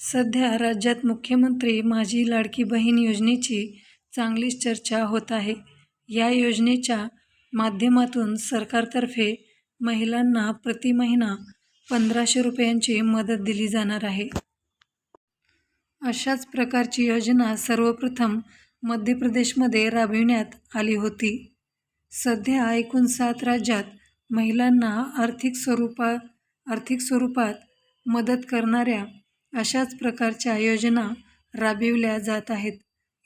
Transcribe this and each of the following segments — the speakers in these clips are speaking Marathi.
सध्या राज्यात मुख्यमंत्री माझी लाडकी बहीण योजनेची चांगलीच चर्चा होत आहे. या योजनेच्या माध्यमातून सरकारतर्फे महिलांना प्रति महिना पंधराशे रुपयांची मदत दिली जाणार आहे. अशाच प्रकारची योजना सर्वप्रथम मध्य प्रदेशमध्ये राबविण्यात आली होती. सध्या एकूण सात राज्यात महिलांना आर्थिक स्वरूपा आर्थिक स्वरूपात मदत करणाऱ्या अशाच प्रकारच्या योजना राबविल्या जात आहेत.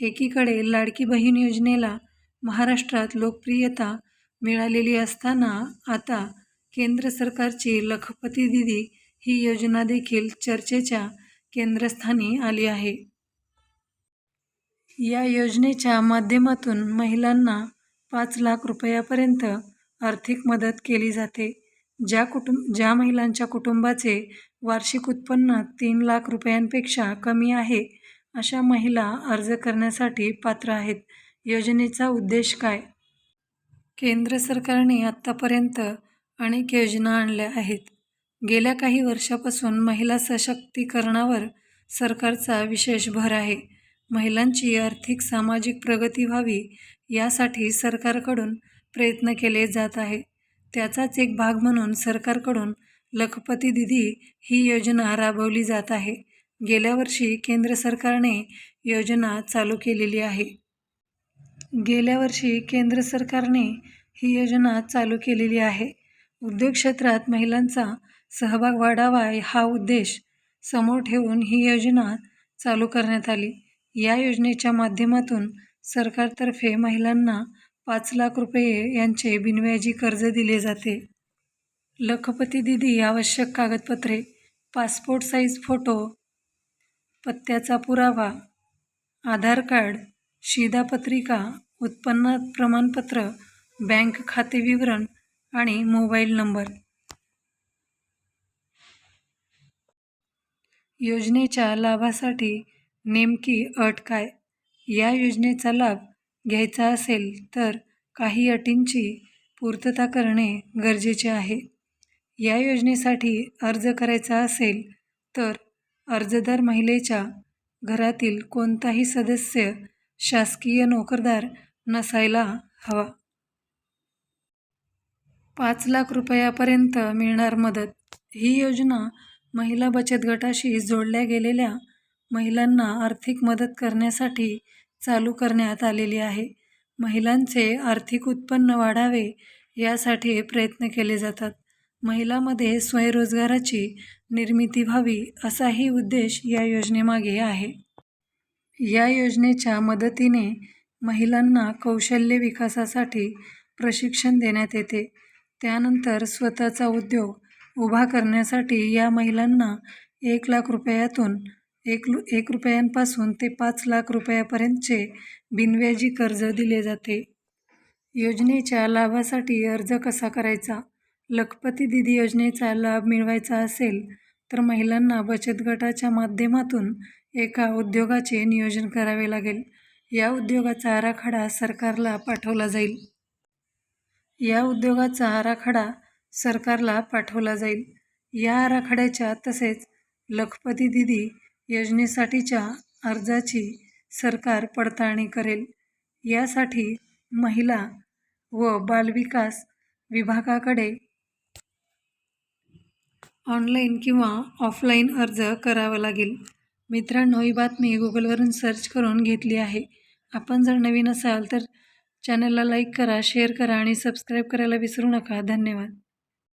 एकीकडे लाडकी बहीण योजनेला महाराष्ट्रात लोकप्रियता मिळालेली असताना आता केंद्र सरकारची लखपती दिदी ही योजना देखील चर्चेच्या केंद्रस्थानी आली आहे. या योजनेच्या माध्यमातून महिलांना पाच लाख रुपयापर्यंत आर्थिक मदत केली जाते. ज्या कुटुंब ज्या महिलांच्या कुटुंबाचे वार्षिक उत्पन्न तीन लाख रुपयांपेक्षा कमी आहे अशा महिला अर्ज करण्यासाठी पात्र आहेत. योजनेचा उद्देश काय? केंद्र सरकारने आत्तापर्यंत अनेक योजना आणल्या आहेत. गेल्या काही वर्षापासून महिला सशक्तीकरणावर सरकारचा विशेष भर आहे. महिलांची आर्थिक सामाजिक प्रगती व्हावी यासाठी सरकारकडून प्रयत्न केले जात आहे. त्याचाच एक भाग म्हणून सरकारकडून लखपती दिदी ही योजना राबवली जात आहे. गेल्या वर्षी केंद्र सरकारने योजना चालू केलेली आहे. गेल्या वर्षी केंद्र सरकारने ही योजना चालू केलेली आहे. उद्योग क्षेत्रात महिलांचा सहभाग वाढावा हा उद्देश समोर ठेवून ही योजना चालू करण्यात आली. या योजनेच्या माध्यमातून सरकारतर्फे महिलांना पाच लाख रुपये यांचे बिनव्याजी कर्ज दिले जाते. लखपती दिदी आवश्यक कागदपत्रे पासपोर्ट साईज फोटो पत्त्याचा पुरावा आधार कार्ड शिधापत्रिका उत्पन्न प्रमाणपत्र बँक खाते विवरण आणि मोबाईल नंबर योजनेच्या लाभासाठी नेमकी अट काय? या योजनेचा लाभ घ्यायचा असेल तर काही अटींची पूर्तता करणे गरजेचे आहे. या योजनेसाठी अर्ज करायचा असेल तर अर्जदार महिलेच्या घरातील कोणताही सदस्य शासकीय नोकरदार नसायला हवा. पाच लाख रुपयापर्यंत मिळणार मदत. ही योजना महिला बचत गटाशी जोडल्या गेलेल्या महिलांना आर्थिक मदत करण्यासाठी चालू करण्यात आलेली आहे. महिलांचे आर्थिक उत्पन्न वाढावे यासाठी प्रयत्न केले जातात. महिलामध्ये स्वयंरोजगाराची निर्मिती व्हावी असाही उद्देश या योजनेमागे आहे. या योजनेच्या मदतीने महिलांना कौशल्य विकासासाठी प्रशिक्षण देण्यात येते. त्यानंतर स्वतःचा उद्योग उभा करण्यासाठी या महिलांना एक लाख रुपयातून एक एक रुपयांपासून ते पाच लाख रुपयापर्यंतचे बिनव्याजी कर्ज दिले जाते. योजनेच्या लाभासाठी अर्ज कसा करायचा? लखपती दिदी योजनेचा लाभ मिळवायचा असेल तर महिलांना बचत गटाच्या माध्यमातून एका उद्योगाचे नियोजन करावे लागेल. या उद्योगाचा आराखडा सरकारला पाठवला जाईल. या उद्योगाचा आराखडा सरकारला पाठवला जाईल. या आराखड्याच्या तसेच लखपती दिदी योजनेसाठीच्या अर्जाची सरकार पडताळणी करेल. यासाठी महिला व बालविकास विभागाकडे ऑनलाईन किंवा ऑफलाईन अर्ज करावा लागेल. मित्रांनो ही बातमी गुगलवरून सर्च करून घेतली आहे. आपण जर नवीन असाल तर चॅनलला लाईक करा शेअर करा आणि सबस्क्राईब करायला विसरू नका. धन्यवाद.